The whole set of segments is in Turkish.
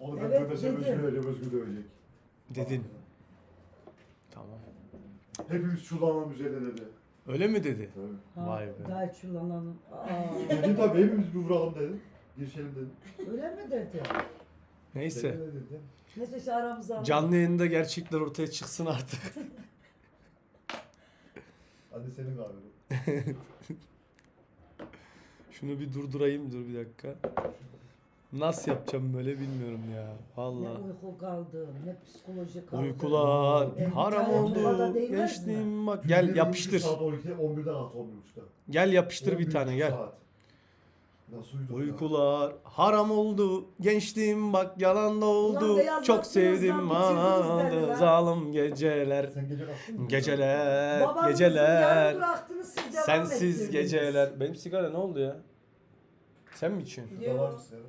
Onu ben Evet, dedim. özgür dövecek, özgür dövecek. Dedin. Tamam. Hepimiz çullanalım üzerine dedi. Öyle mi dedi? Tabii. Ha, Vay be. Daha çullananın. Aa, Dedim tabii hepimiz bir vuralım dedi. Girişelim dedi. öyle mi dedi? Neyse. Dedi, dedi. Neyse işte aramızda. Canlı yayında gerçekler ortaya çıksın artık. Hadi senin abi. Şunu bir durdurayım dur bir dakika. Nasıl yapacağım böyle bilmiyorum ya. Ne Vallahi. uyku kaldı, ne psikoloji kaldı. Uykular E, haram oldu. değmez mi? Geçtim bak. Gel yapıştır. Saat 12'de 11'de kalktı 11.30'da. Gel yapıştır bir 11.30 tane gel. saat. Nasıl uyuduk ya? Uykular haram oldu. Gençliğim bak yalan da Ulan oldu. beyaz Çok sevdim lan, bitirdiniz zalim geceler. Sen gece kalktın mı? Geceler, Babanızı geceler. bıraktınız siz devam Sensiz ettirdiniz. geceler. Benim sigara ne oldu ya? Sen mi içiyorsun? Şurada var mısın ya?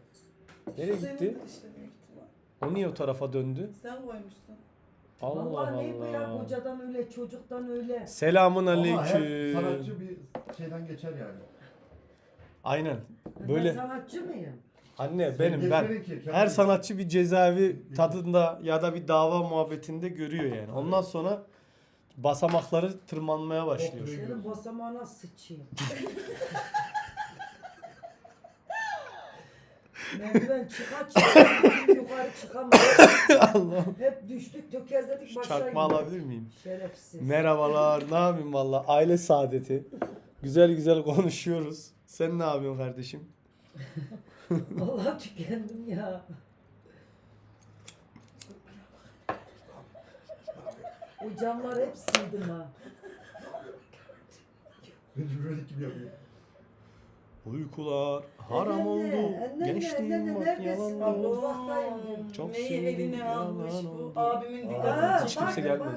Nereye gitti? O niye o tarafa döndü? Sen koymuşsun. Allah Vallahi ne bu ya Allah. kocadan öyle çocuktan öyle. Selamun Ama her aleyküm. sanatçı bir şeyden geçer yani. Aynen. Ben Böyle sanatçı mıyım? anne Sen benim ben. ki, Her sanatçı bir cezaevi tadında ya da bir dava muhabbetinde görüyor yani. Ondan sonra basamakları tırmanmaya başlıyor. Senin basamağına sıçayım. Merdiven çıka çıka yukarı çıkamadık. Allah'ım. Hep düştük tökezledik başa çakma alabilir miyim? Şerefsiz. Merhabalar. Ne yapayım valla? Aile saadeti. Güzel güzel konuşuyoruz. Sen ne yapıyorsun kardeşim? Vallahi tükendim ya. O camlar hep sildim ha. Böyle gibi yapıyor. Uykular haram Anne, oldu. Gençliğim bak yalan oldu. Çok Neyi sevdim, eline almış yalan bu oldu. abimin dikkatini Hiç çekti. kimse gelmedi.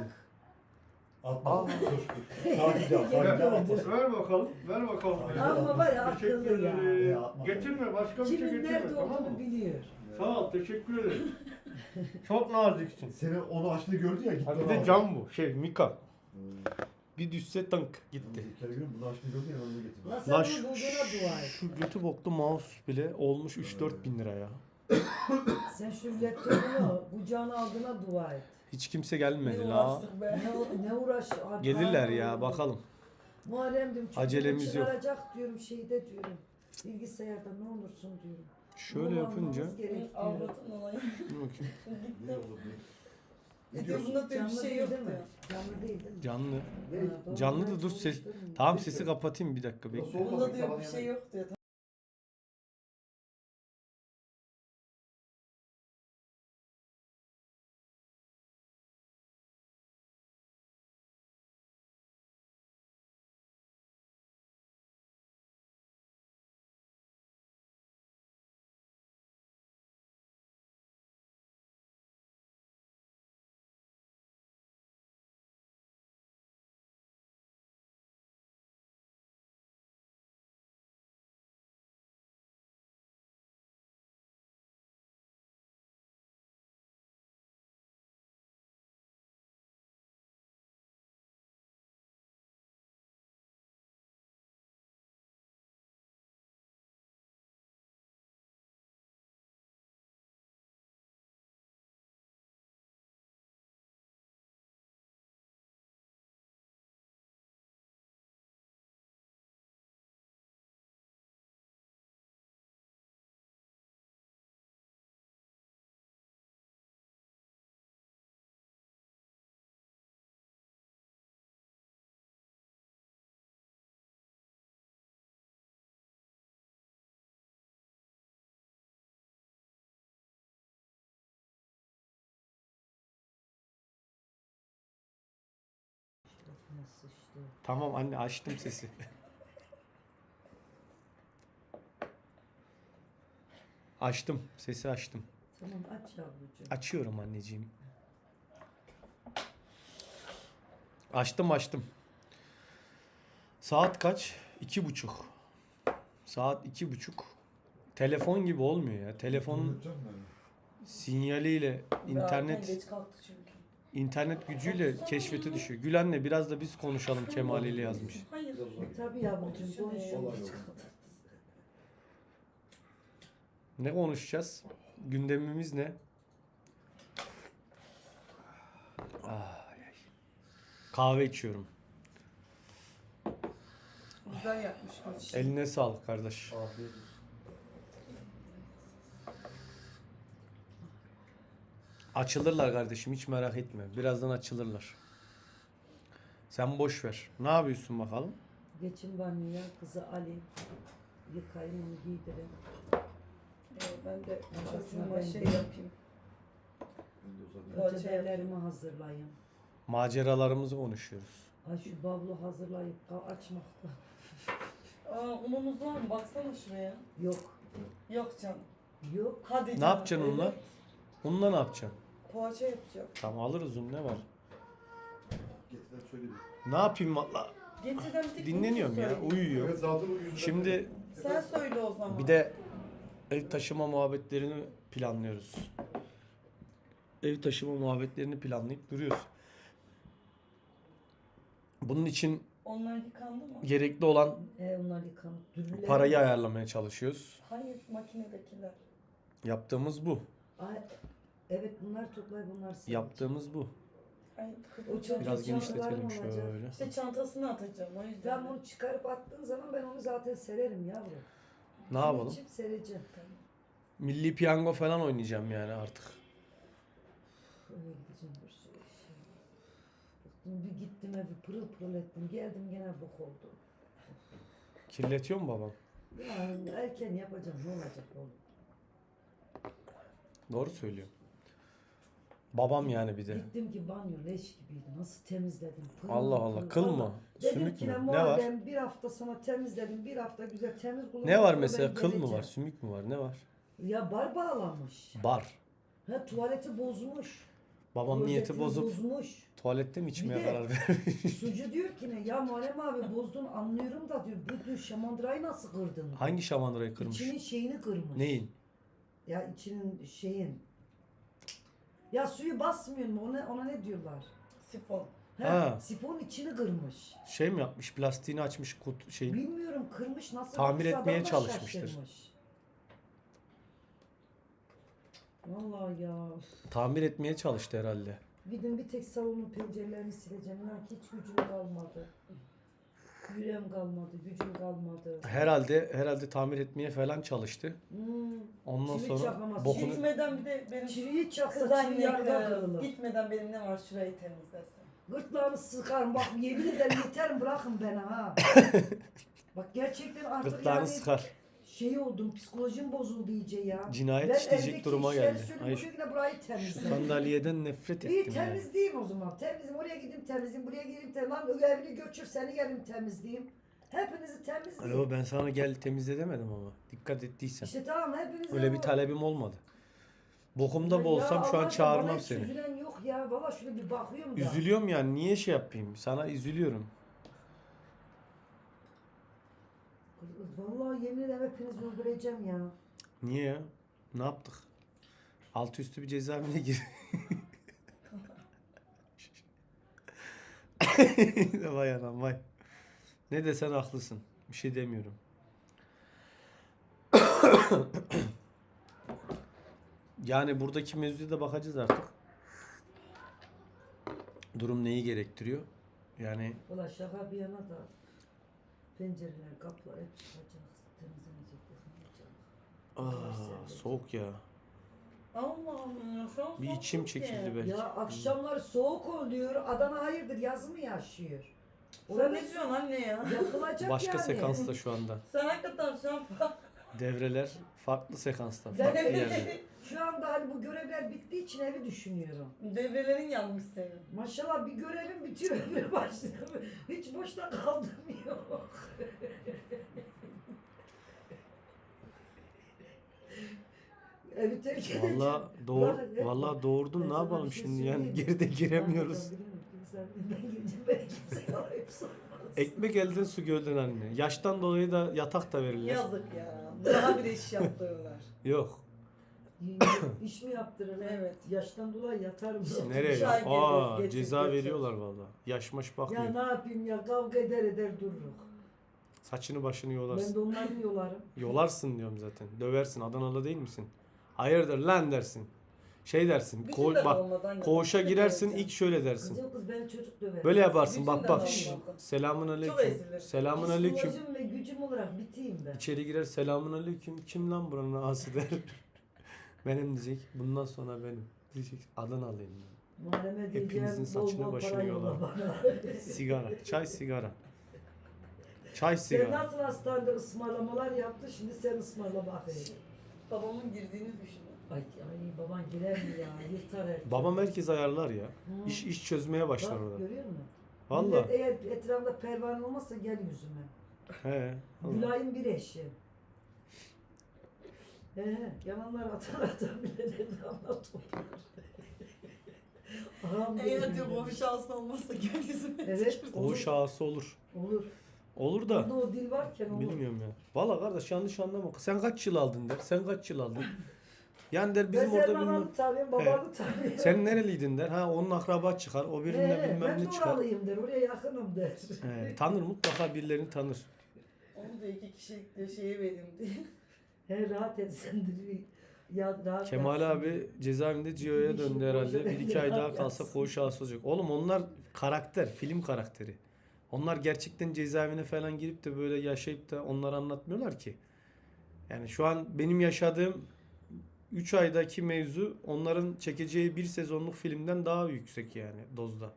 Atma. Dur. Sakin ol. Ver bakalım, ver bakalım. Ama var ya Teşekkür akıllı ya. ederim. Getirme, başka bir şey Kimin getirme, nerede tamam olduğunu mı? biliyor. Sağ ol, teşekkür ederim. Çok naziksin. Seni onu açtığını gördü ya gitti. Ha bir de cam bu. Şey Mika. Bir düşse tank gitti. Bir kere gün bunu açtığını gördü ya onu getirdi. Lan sen Lan bunu şu, bulduğuna dua et. şu götü boklu mouse bile olmuş 3-4 bin lira ya. Sen şu laptopunu kucağına aldığına dua et. Hiç kimse gelmedi la. uğraştık be. Ne, ne uğraş. Ay, Gelirler ya bakalım. Muharrem diyorum çocuğumu Acelemiz yok. çıkaracak diyorum şeyde diyorum. Bilgisayarda ne olursun diyorum. Şöyle Bunu yapınca. almamız gerek diyorum. Avratın olayı. Bakayım. Ne olur ne? E diyor bunda diyor bir Canlı şey yok değil mi? diyor. Canlı değil değil mi? Canlı. Ha, Canlı da dur ses. Tamam sesi kapatayım bir dakika bekle. Bunda diyor bir şey yok diyor. Nasıl işte? Tamam anne açtım sesi. açtım. Sesi açtım. Tamam aç yavrucuğum. Açıyorum anneciğim. Açtım açtım. Saat kaç? İki buçuk. Saat iki buçuk. Telefon gibi olmuyor ya. Telefonun ben. sinyaliyle internet Geç kalktı çünkü. İnternet gücüyle keşfete düşüyor. Gül anne biraz da biz konuşalım Kemal ile yazmış. Hayır. Tabii yavrucuğum konuşuyor. Olay yok. Ne konuşacağız? gündemimiz ne? Ay. Kahve içiyorum. Güzel yapmış. Eline sağlık kardeş. Afiyet olsun. Açılırlar kardeşim hiç merak etme. Birazdan açılırlar. Sen boş ver. Ne yapıyorsun bakalım? Geçin banyoya kızı Ali. Yıkayın onu giydirin. Ee, ben de ben şey de- yapayım. Ben de o zaman- Poğaça Önce yapayım. ellerimi hazırlayın. Maceralarımızı konuşuyoruz. Ay şu bavulu hazırlayıp açmakta. Aa unumuz var mı? Baksana şuraya. Yok. Yok canım. Yok. Hadi Ne canım. yapacaksın onunla? Onunla ne yapacaksın? Poğaça yapacağım. Tamam alırız onu ne var? Getirden şöyle bir. Ne yapayım valla? Getirden tek Dinleniyorum bunu ya söyleyeyim. uyuyor. Evet zaten o yüzden. Şimdi Sen söyle o zaman. bir de ev taşıma muhabbetlerini planlıyoruz. Ev taşıma muhabbetlerini planlayıp duruyoruz. Bunun için Onlar yıkandı mı? gerekli olan E onlar yıkanıp dürüler. parayı ayarlamaya çalışıyoruz. Hayır makinedekiler. Yaptığımız bu. Ay, evet bunlar toplay bunlar senin. Yaptığımız bu. Ay O çok- Biraz Çantalarım genişletelim olacak. şöyle. İşte çantasını atacağım o yüzden. Ben bunu çıkarıp attığın zaman ben onu zaten sererim yavrum. Ne yapalım? İçip sereceğim. Milli piyango falan oynayacağım yani artık. Öyle gideceğim bir sürü şey. Bıktım, Bir gittim evi pırıl pırıl ettim. Geldim gene bok oldu. Kirletiyor mu babam? Yani erken yapacağım ne olacak oğlum. Doğru söylüyor. Babam yani bir de. Gittim ki banyo leş gibiydi. Nasıl temizledim. Pırıl Allah Allah. pırıl. Kıl Vallahi. mı? Dedim Sümük ki mü? ne Ne var? Ben bir hafta sonra temizledim. Bir hafta güzel temiz kullandım. Ne var mesela? Kıl mı var? Sümük mü var? Ne var? Ya bar bağlamış. Bar. Ha tuvaleti bozmuş. Babam niyeti Klozetini bozup Bozmuş. tuvalette mi içmeye Bir de- karar vermiş? Sucu diyor ki ne? Ya Muharrem abi bozdun anlıyorum da diyor. Bu diyor şamandırayı nasıl kırdın? Hangi şamandırayı kırmış? İçinin şeyini kırmış. Neyin? Ya içinin şeyin. Ya suyu basmıyor mu? Ona, ona ne diyorlar? Sifon. Ha, Ha. Sifon içini kırmış. Şey mi yapmış? Plastiğini açmış kut şey. Bilmiyorum kırmış nasıl Tamir etmeye adam da çalışmıştır. şaşırmış. Vallahi ya. Tamir etmeye çalıştı herhalde. Gidin bir tek salonun pencerelerini sileceğim. Lan hiç gücüm kalmadı. Yüreğim kalmadı, gücüm kalmadı. Herhalde herhalde tamir etmeye falan çalıştı. Hmm. Ondan Çivi sonra çakamaz. bokunu Gitmeden bir de benim Çiviyi çaksa kız çivi anne yarıda kız. kırılır. Gitmeden benim ne var şurayı temizlesin. Gırtlağını sıkarım. Bak yemin ederim yeter bırakın beni ha. Bak gerçekten artık gırtlağını yani sıkar. Şey oldum. Psikolojim bozuldu iyice ya. Cinayet Ben işleyecek duruma geldi. Ay, burayı Şu temizle. sandalyeden nefret İyi ettim ya. temizleyeyim o zaman. Temizleyeyim. Oraya gideyim temizleyeyim. Buraya. Lan o evini götür seni gelin temizleyeyim. Hepinizi temizleyeyim. Alo ben sana gel temizle demedim ama. Dikkat ettiysen. İşte tamam hepinizi. Öyle bir ama- talebim olmadı. Bokumda Ya bolsam şu an çağırmam seni. Üzülen yok ya. Valla şöyle bir bakıyorum da. Üzülüyorum yani niye şey yapayım? Sana üzülüyorum. Vallahi yemin ederim hepinizi öldüreceğim ya. Niye ya? Ne yaptık? Altı üstü bir cezaevine gir. vay anam vay. Ne desen haklısın. Bir şey demiyorum. yani buradaki mevzuya da bakacağız artık. Durum neyi gerektiriyor? Yani Valla şaka bir yana da pencereler, kapılar hep çıkacak, temizlenecek, yıkanacak. aa, soğuk ya. Allah'ım ya şu an Bir soğuk içim ki. çekildi belki. Ya akşamları soğuk oluyor, Adana hayırdır yazı mı yaşıyor? Sen Orada ne diyorsun anne ya? Yapılacak Başka yani. sekansta şu anda. Sen hakikaten şu an Devreler farklı sekansta, farklı yerde. Şu anda hani bu görevler bittiği için evi düşünüyorum. devrelerin yanmış senin. Maşallah bir görevim bitiyor öbürü başlıyor. Hiç boşta kaldım yok. Evi terk edeceğim. Valla doğur, Ulan hep- valla doğurdun ne yapalım şey şimdi yani geride giremiyoruz. Ekmek elden su gölden anne. Yaştan dolayı da yatak da verirler. Yazık ya. Daha bir iş yaptırırlar. Yok. İş mi yaptırırlar? Evet. Yaştan dolayı yatarım. Nereye? Ya? gelir, Aa getir, ceza götür. veriyorlar valla. Yaşmaş Ya bakmıyor. ne yapayım ya kavga eder eder dururuk. Saçını başını Ben yolarsın. de onların yolarım. Yolarsın diyorum zaten. Döversin. Adanalı değil misin? Hayırdır lan dersin. Şey dersin. Bütün Ko- de bak olmadan koğuşa de girersin ilk şöyle dersin. Kız yok kız ben çocuk döverim. Böyle yaparsın bak bak. şşş, olmadan. Selamun Çok aleyküm. ezilir. Selamun aleyküm. Psikolojim ve gücüm olarak biteyim ben. İçeri girer selamun aleyküm. Kim lan buranın ağası der. benim diyecek. Bundan sonra benim. Diyecek adını alayım. Muharrem'e diyeceğim Hepinizin bol saçını bol başını para yolla yola. bana. Sigara. Çay sigara. Çay Sen sigara. nasıl hastanede ısmarlamalar yaptı şimdi sen ısmarla bakayım. Babamın girdiğini düşün. Ay, ay baban girer mi ya yırtar her. Babam herkes ayarlar ya. Hı. İş iş çözmeye başlar Bak orada. görüyor musun? Valla. Millet eğer etrafında pervane olmazsa gel yüzüme. He. vallahi. Mülayim bir eşi. He he. Yalanlar atar atar bile dedi anlat Ağam Eğer diyor bu şansın olmazsa gel yüzüme Evet. tükür. Koğuş ağası olur. Olur. Olur da. Onda o dil varken olur. Bilmiyorum ya. Valla kardeş yanlış anlama. Sen kaç yıl aldın der. Sen kaç yıl aldın? Yani der bizim ben orada senin bilmem. ananı tanıyorum, babanı tanıyorum. Sen nereliydin der. Ha onun akraba çıkar. O birine He, bilmem ben ne de çıkar. oralıyım der, oraya yakınım der. He, tanır mutlaka birilerini tanır. Onu da iki kişilik diye şeye vereyim diye. He rahat et sen de. Ya, rahat Kemal etsin. abi cezaevinde Cio'ya döndü herhalde. Bir iki ay daha kalsa koğuş ağası olacak. Oğlum onlar karakter, film karakteri. Onlar gerçekten cezaevine falan girip de böyle yaşayıp da onları anlatmıyorlar ki. Yani şu an benim yaşadığım 3 aydaki mevzu onların çekeceği bir sezonluk filmden daha yüksek yani dozda.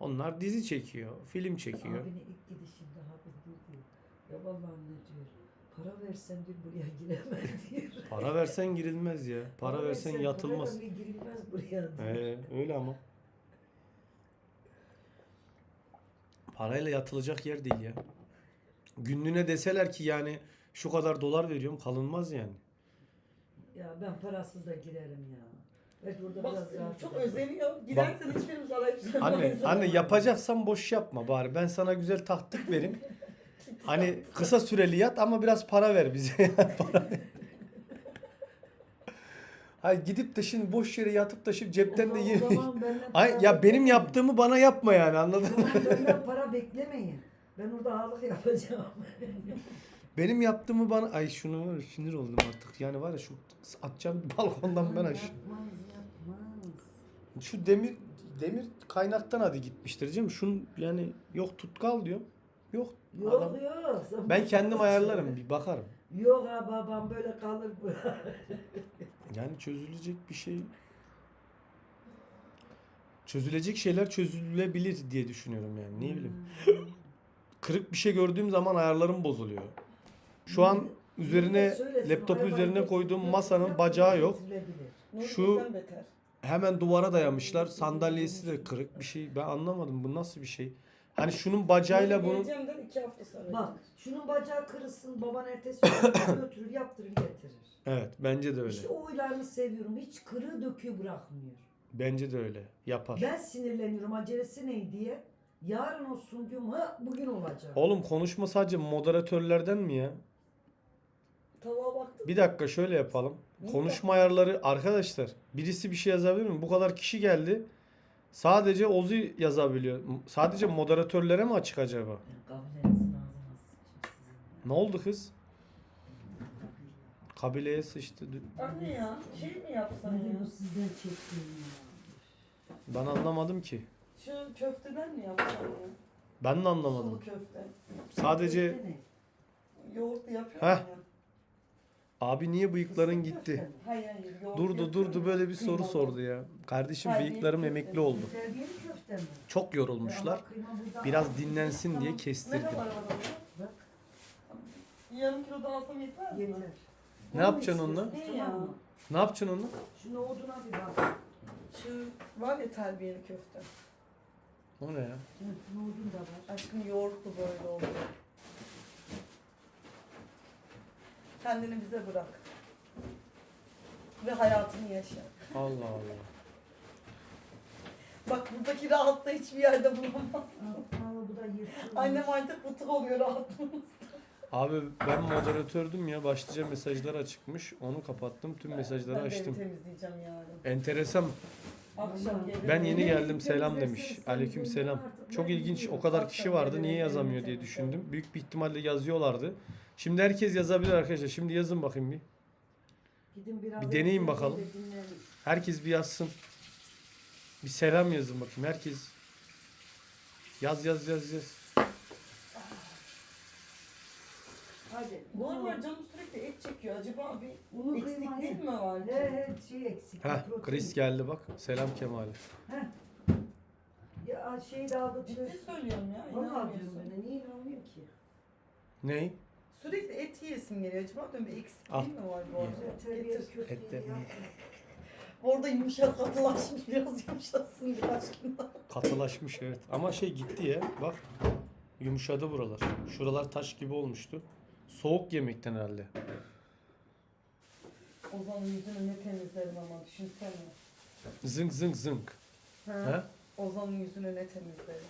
Onlar dizi çekiyor, film çekiyor. Abinin ilk gidişinde abi diyor. Ya vallahi anne diyor. Para versen diyor buraya giremem diyor. Para versen girilmez ya. Para versen yatılmaz. Parayla bile girilmez buraya diyor. Ee, öyle ama. Parayla yatılacak yer değil ya. Günlüğüne deseler ki yani şu kadar dolar veriyorum kalınmaz yani. Ya ben parasız da girerim ya. Belki orada Bak biraz rahat çok ederim. özeniyor. Gidersen hiçbirimiz arayıp sen Anne, anne yapacaksan boş yapma bari. Ben sana güzel taktik vereyim. Hani kısa süreli yat ama biraz para ver bize. Para- Hayır gidip de şimdi boş yere yatıp da şimdi cepten de benden Ay ya benim yaptığımı bana yapma yani anladın mı? benden para beklemeyin. Ben orada ağırlık yapacağım. Benim yaptığımı bana ay şunu var ya, sinir oldum artık. Yani var ya şu atacağım balkondan ben aşağı. Yapmaz yapmaz. Şu demir demir kaynaktan hadi gitmiştir canım. Şunun yani yok tutkal diyor. Yok. Yok Adam- yok. sen Ben kendim ayarlarım bir bakarım. Yok ha babam böyle kalır bu. Yani çözülecek bir şey çözülecek şeyler çözülebilir diye düşünüyorum yani. Ne bileyim. Kırık bir şey gördüğüm zaman ayarlarım bozuluyor. Şu an üzerine laptopu üzerine koyduğum masanın bacağı yok. Şu-. Hemen duvara dayamışlar. Sandalyesi de kırık bir şey. Ben anlamadım bu nasıl bir şey. Hani şunun bacağıyla bunun Geleceğimden iki hafta sonra. Bak şunun bacağı kırılsın baban ertesi gün götürür yaptırır getirir. Evet bence de öyle. İşte o huylarını seviyorum. Hiç kırığı döküyor bırakmıyor. Bence de öyle. Yapar. Ben sinirleniyorum acelesi ne diye. Yarın olsun diyorum ha bugün olacak. Oğlum konuşma sadece moderatörlerden mi ya? Tavuğa baktın. Bir dakika şöyle yapalım. Niye Konuşma ayarları arkadaşlar. Birisi bir şey yazabilir mi? Bu kadar kişi geldi. Sadece Ozi yazabiliyor. Sadece moderatörlere mi açık acaba? Ne oldu kız? Kabileye sıçtı. Anne ya şey mi yapsan Ne ya? sizden çektiğim ya. Ben anlamadım ki. Şu köfteden mi yapsan ya? Ben de Sulu anlamadım. köfte. Sadece? Yoğurtlu yapıyor Heh. ya. Abi niye bıyıkların gitti? köfte mi? Hayır hayır. yoğurt Durdu durdu böyle bir soru Kıymalı. sordu ya. Kardeşim Hayır, bıyıklarım köfte. emekli oldu. Terbiyeli köfte mi? Çok yorulmuşlar. Ama kıyma burada Biraz az. dinlensin diye kestirdim. Ne kadar var orada? Bak Yarım kilo daha alsam yetmez mi? yeter. Ne yapacaksın onunla? Ne ya? Tamam mı? Ne yapacaksın onunla? Şu nohuduna bir bak. Şu var ya terbiyeli köfte. O ne ya? Nohudun da var. Aşkım yoğurtlu böyle oldu. Kendini bize bırak. Ve hayatını yaşa. Allah Allah. Bak buradaki rahatlığı hiçbir yerde bulamaz. Aa, bu da yırtılmış. Annem artık butuk oluyor rahatlığımız. Abi ben moderatördüm ya. Başlıca mesajlar açıkmış. Onu kapattım. Tüm mesajları ben de evi açtım. temizleyeceğim yarın. Enteresan. Akşam gelirim. Ben yeni geldim selam demiş. Aleyküm selam. Çok ilginç. O kadar kişi vardı. Niye yazamıyor diye düşündüm. Büyük bir ihtimalle yazıyorlardı. Şimdi herkes yazabilir arkadaşlar. Şimdi yazın bakayım bir. Gidin biraz Bir deneyin evde bakalım. dinlenin. Herkes bir yazsın. Bir selam yazın bakayım. Herkes yaz yaz yaz yaz. Hadi. Unu- aralar canım sürekli et çekiyor. Acaba bir unu eksikliği kıymayı- mi var? He he şey eksik. Ha, protein. Chris geldi bak. Selam Kemal. Ya şey de aldı. Ciddi söylüyorum ya. Vallahi diyorum inanmıyorsun. ben. Niye inanmıyorum ki? Ney? Sürekli et yiyesim geliyor. Acaba diyorum bir eksikliği Al. mi var bu arada? Getir. köfteyi Et de- yapma. Orada yumuşak katılaşmış. Biraz yumuşasın birkaç gün daha. Katılaşmış evet. Ama şey gitti ya. Bak. Yumuşadı buralar. Şuralar taş gibi olmuştu. Soğuk yemekten herhalde. Ozan'ın yüzünü ne temizlerim ama düşünsene. Zınk zınk zınk. Ha? He? Ozan'ın yüzünü ne temizlerim.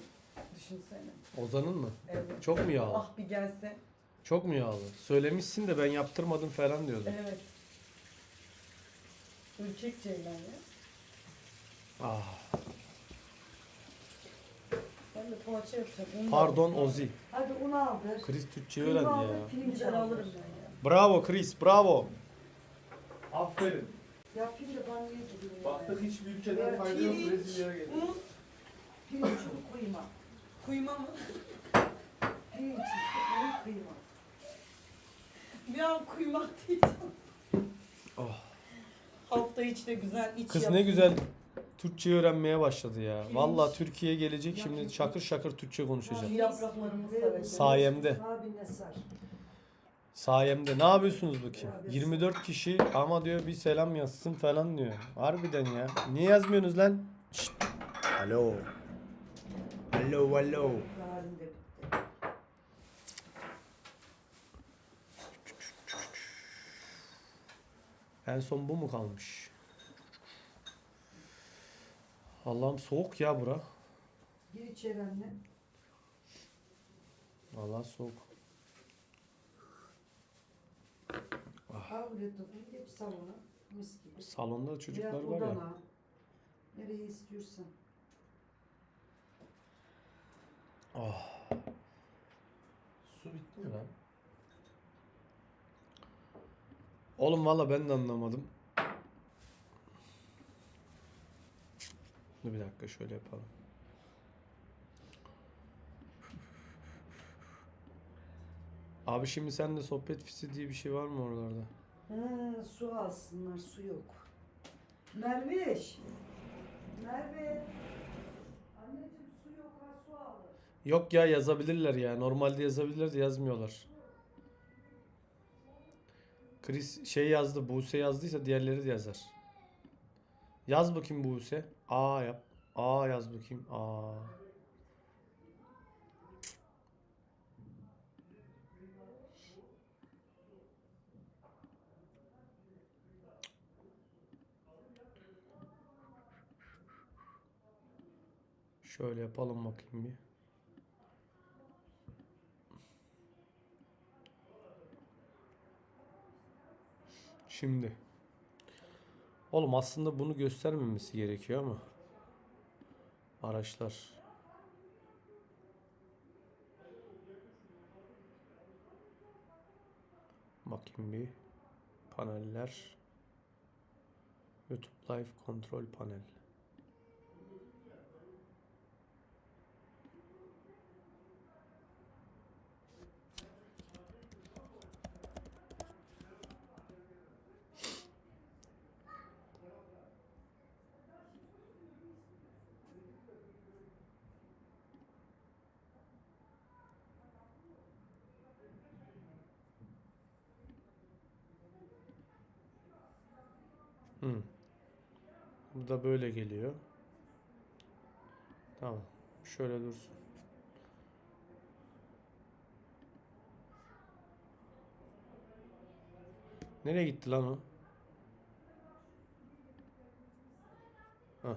Düşünsene. Ozan'ın mı? Evet. Çok mu yağlı? Ah bir gelse. Çok mu yağlı? Söylemişsin de ben yaptırmadım falan diyordun. Evet. Ürkek Ceylan ya. Ah. Ben de poğaça yapacağım. un Pardon alayım. Ozi. Hadi un aldır. Chris Türkçe Kıyma öğrendi aldır, ya. aldır. alırım ben ya. Bravo Chris, bravo. Aferin. Yapayım da ben niye gideyim Baktık hiçbir ülkeden Ya, fayda yok pirinç, Brezilya'ya geldik. Un, Pirinç unu kıyma. kuyma mı? Pirinç unu kıyma. Bir an kuymak diyeceğim. Oh. Hafta içi de güzel iç Kız ne güzel Türkçe öğrenmeye başladı ya. Pirinç. Vallahi Türkiye gelecek şimdi şakır şakır Türkçe konuşacak. Yapraklarımı saracağım. Sayemde. Sar. Sayemde. Ne yapıyorsunuz bakayım? 24 kişi ama diyor bir selam yazsın falan diyor. Harbiden ya. Niye yazmıyorsunuz lan? Şşt. Alo. Alo alo. Garim de bitti. En son bu mu kalmış? Allah'ım soğuk ya bura. Gir içeri anne. Vallahi soğuk. Topu geç salona. Mis gibi. Salonda çocuklar Biraz var ya. Nereye istiyorsan. Ah. Su bitti mi lan? Oğlum valla ben de anlamadım. Dur bir dakika şöyle yapalım. Abi şimdi sen de sohbet fisi diye bir şey var mı oralarda? Ha, su alsınlar su yok. Merviş. Merve. Anneciğim su yok ha su alır. Yok ya yazabilirler ya. Normalde yazabilirler de yazmıyorlar. Chris şey yazdı. Buse yazdıysa diğerleri de yazar. Yaz bakayım Buse. A yap. A yaz bakayım. A. Şöyle yapalım bakayım bir. Şimdi. Oğlum aslında bunu göstermemesi gerekiyor ama. Araçlar. Bakayım bir. Paneller. YouTube Live Kontrol Panel. Hı. Bu da böyle geliyor. Tamam. Şöyle dursun. Nereye gitti lan o? Hah.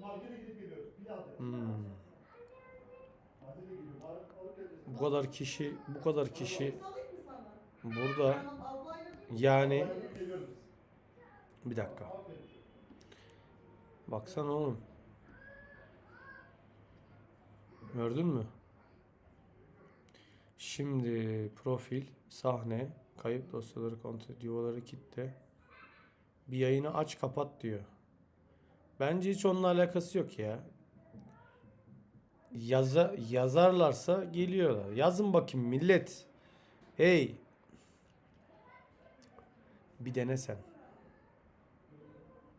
Markete gidip geliyoruz. Bir daha Hmm. Markete gidiyor. Balık balık geleceğiz. Bu kadar kişi, bu kadar kişi burada yani bir dakika. Baksana oğlum. Gördün mü? Şimdi profil, sahne, kayıp dosyaları kontrol, yuvaları kitle. Bir yayını aç kapat diyor. Bence hiç onunla alakası yok ya. Yaza, yazarlarsa geliyorlar. Yazın bakayım millet. Hey. Bir dene sen.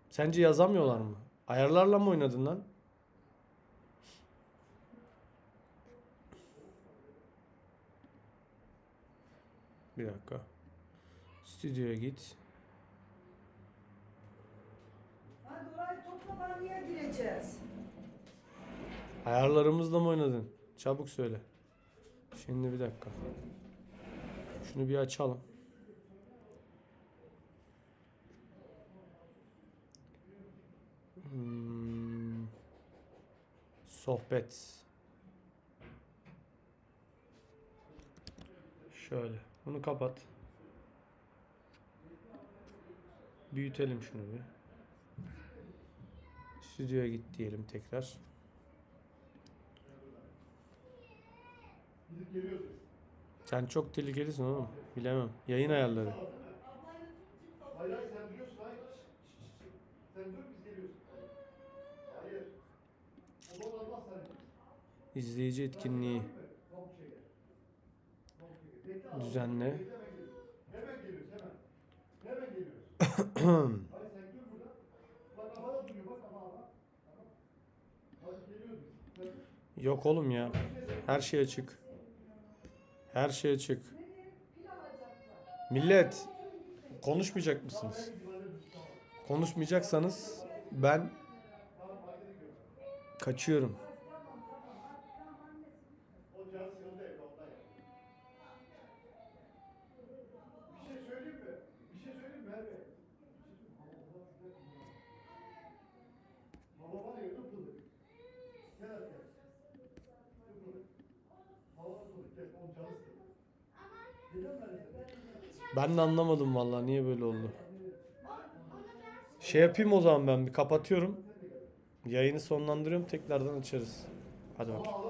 Sence yazamıyorlar mı? Ayarlarla mı oynadın lan? Bir dakika. Stüdyoya git. Hadi orayı topla banyoya gireceğiz. Ayarlarımızla mı oynadın? Çabuk söyle. Şimdi bir dakika. Şunu bir açalım. Hmm. Sohbet. Şöyle. Bunu kapat. Büyütelim şunu bir. Stüdyoya git diyelim tekrar. Gidip geliyoruz. Sen çok tehlikelisin oğlum. Bilemem. Yayın ayarları. Hayır hayır sen biliyorsun hayır. Sen dur biz geliyoruz. Hayır. O zaman olmaz sen. İzleyici etkinliği düzenle. Hemen geliyoruz. Hemen. Hemen geliyoruz. Hayır sen dur burada. Bak ama da duruyor. Bak ama ama. Tamam. Hadi geliyoruz Yok oğlum ya. Her şey açık. Her şey açık. Millet konuşmayacak mısınız? Konuşmayacaksanız ben kaçıyorum. Ben de anlamadım vallahi niye böyle oldu. Şey yapayım o zaman ben bir kapatıyorum. Yayını sonlandırıyorum tekrardan açarız. Hadi bakalım.